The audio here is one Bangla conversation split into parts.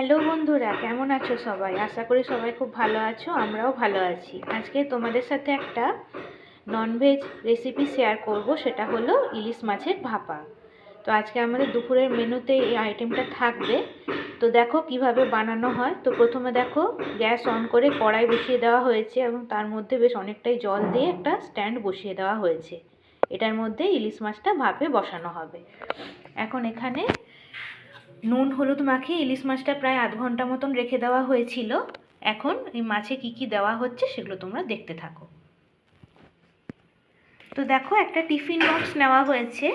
হ্যালো বন্ধুরা, কেমন আছো সবাই? আশা করি সবাই খুব ভালো আছো, আমরাও ভালো আছি। আজকে তোমাদের সাথে একটা ননভেজ রেসিপি শেয়ার করব, সেটা হলো ইলিশ মাছের ভাপা। তো আজকে আমাদের দুপুরের মেনুতে এই আইটেমটা থাকবে। তো দেখো কীভাবে বানানো হয়। তো প্রথমে দেখো, গ্যাস অন করে কড়াই বসিয়ে দেওয়া হয়েছে এবং তার মধ্যে বেশ অনেকটাই জল দিয়ে একটা স্ট্যান্ড বসিয়ে দেওয়া হয়েছে। এটার মধ্যে ইলিশ মাছটা ভাপে বসানো হবে। এখন এখানে নুন, হলুদ মাখিয়ে ইলিশ মাছটা প্রায় আধ ঘণ্টা মতন রেখে দেওয়া হয়েছিল। এখন এই মাছে কি কি দেওয়া হচ্ছে সেগুলো তোমরা দেখতে থাকো। তো দেখো, একটা টিফিন বক্স নেওয়া হয়েছে।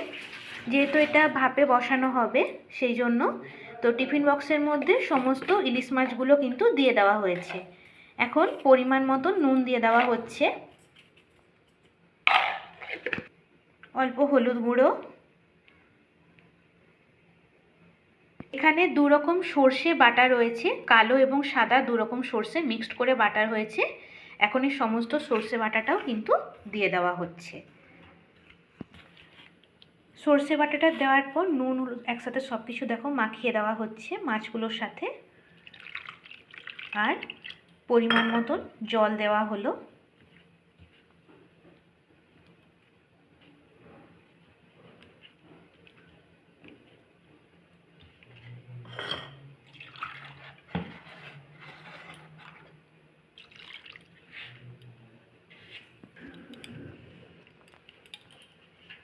যেহেতু এটা ভাপে বসানো হবে, সেই জন্য তো টিফিন বক্সের মধ্যে সমস্ত ইলিশ মাছগুলো কিন্তু দিয়ে দেওয়া হয়েছে। এখন পরিমাণ মতো নুন দিয়ে দেওয়া হচ্ছে। অল্প হলুদ গুঁড়ো। এখানে দু রকম সর্ষে বাটা রয়েছে, কালো এবং সাদা দু রকম সর্ষে মিক্সড করে বাটার হয়েছে। এখন এই সমস্ত সর্ষে বাটাটাও কিন্তু দিয়ে দেওয়া হচ্ছে। সর্ষে বাটাটা দেওয়ার পর নুন একসাথে সব কিছু দেখো মাখিয়ে দেওয়া হচ্ছে মাছগুলোর সাথে। আর পরিমাণ মতন জল দেওয়া হলো।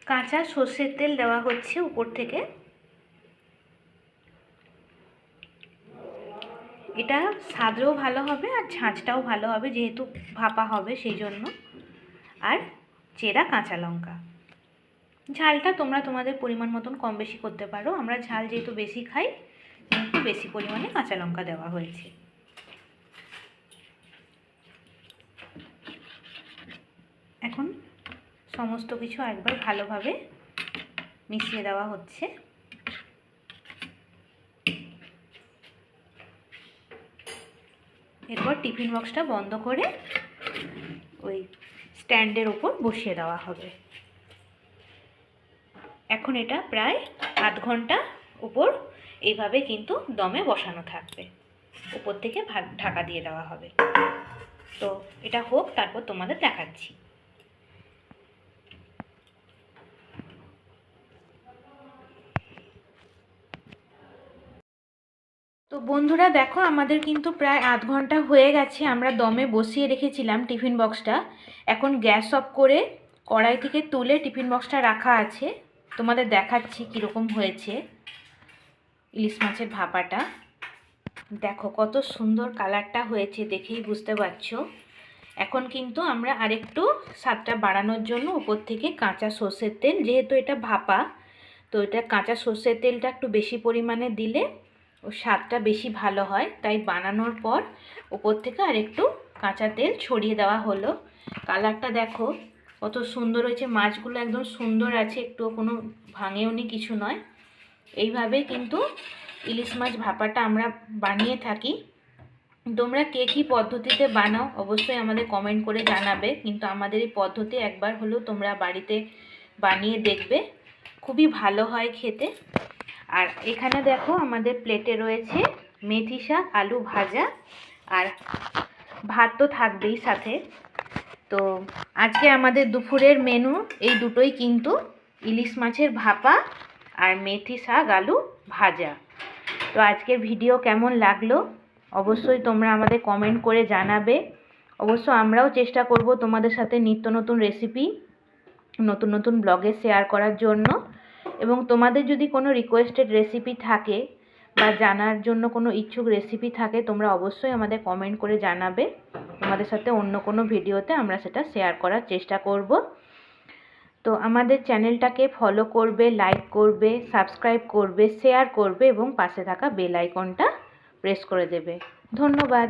কাঁচা সর্ষের তেল দেওয়া হচ্ছে উপর থেকে। এটা স্বাদেও ভালো হবে আর ঝাঁঝটাও ভালো হবে যেহেতু ভাপা হবে সেই জন্য। আর চেরা কাঁচা লঙ্কা। ঝালটা তোমরা তোমাদের পরিমাণ মতন কম বেশি করতে পারো। আমরা ঝাল যেহেতু বেশি খাই, কিন্তু বেশি পরিমাণে কাঁচা লঙ্কা দেওয়া হয়েছে। এখন সমস্ত কিছু একবার ভালোভাবে মিশিয়ে দেওয়া হচ্ছে। এরপর টিফিন বক্সটা বন্ধ করে ওই স্ট্যান্ডের ওপর বসিয়ে দেওয়া হবে। এখন এটা প্রায় আধ ঘণ্টা উপর এইভাবে কিন্তু দমে বসানো থাকবে। উপর থেকে ঢাকা দিয়ে দেওয়া হবে। তো এটা হোক, তারপর তোমাদের দেখাচ্ছি। তো বন্ধুরা দেখো, আমাদের কিন্তু প্রায় আধ ঘণ্টা হয়ে গেছে, আমরা দমে বসিয়ে রেখেছিলাম টিফিন বক্সটা। এখন গ্যাস অফ করে কড়াই থেকে তুলে টিফিন বক্সটা রাখা আছে। তোমাদের দেখাচ্ছি কীরকম হয়েছে ইলিশ মাছের ভাপাটা। দেখো, কত সুন্দর কালারটা হয়েছে দেখেই বুঝতে পারছ। এখন কিন্তু আমরা আরেকটু স্বাদটা বাড়ানোর জন্য উপর থেকে কাঁচা সর্ষের তেল, যেহেতু এটা ভাপা, তো এটা কাঁচা সর্ষের তেলটা একটু বেশি পরিমাণে দিলে ও স্বাদটা বেশি ভালো হয়, তাই বানানোর পর উপর থেকে আর একটু কাঁচা তেল ছড়িয়ে দেওয়া হলো। কালারটা দেখো, কত সুন্দর হয়েছে, মাছগুলো একদম সুন্দর আছে, একটুও কোনো ভাঙেও নি, কিছু নয়। এইভাবে কিন্তু ইলিশ মাছ ভাপাটা আমরা বানিয়ে থাকি। তোমরা কে কী পদ্ধতিতে বানাও, অবশ্যই আমাদের কমেন্ট করে জানাবে, কিন্তু আমাদের এই পদ্ধতি একবার হলেও তোমরা বাড়িতে বানিয়ে দেখবে। খুবই ভালো হয় খেতে। আর এখানে দেখো আমাদের প্লেটে রয়েছে মেথি শাক, আলু ভাজা আর ভাত তো থাকবেই সাথে। তো আজকে আমাদের দুপুরের মেনু এই দুটোই কিন্তু ইলিশ মাছের ভাপা আর মেথি শাক, আলু ভাজা। তো আজকের ভিডিও কেমন লাগল? অবশ্যই তোমরা আমাদের কমেন্ট করে জানাবে। অবশ্য আমরাও চেষ্টা করব তোমাদের সাথে নিত্য নতুন রেসিপি নতুন নতুন ব্লগে শেয়ার করার জন্য। এবং তোমাদের যদি কোনো রিকোয়েস্টেড রেসিপি থাকে বা জানার জন্য কোনো ইচ্ছুক রেসিপি থাকে, তোমরা অবশ্যই আমাদের কমেন্ট করে জানাবে। তোমাদের সাথে অন্য কোনো ভিডিওতে আমরা সেটা শেয়ার করার চেষ্টা করব। তো আমাদের চ্যানেলটাকে ফলো করবে লাইক করবে সাবস্ক্রাইব করবে শেয়ার করবে এবং পাশে থাকা বেল আইকনটা প্রেস করে দেবে। ধন্যবাদ।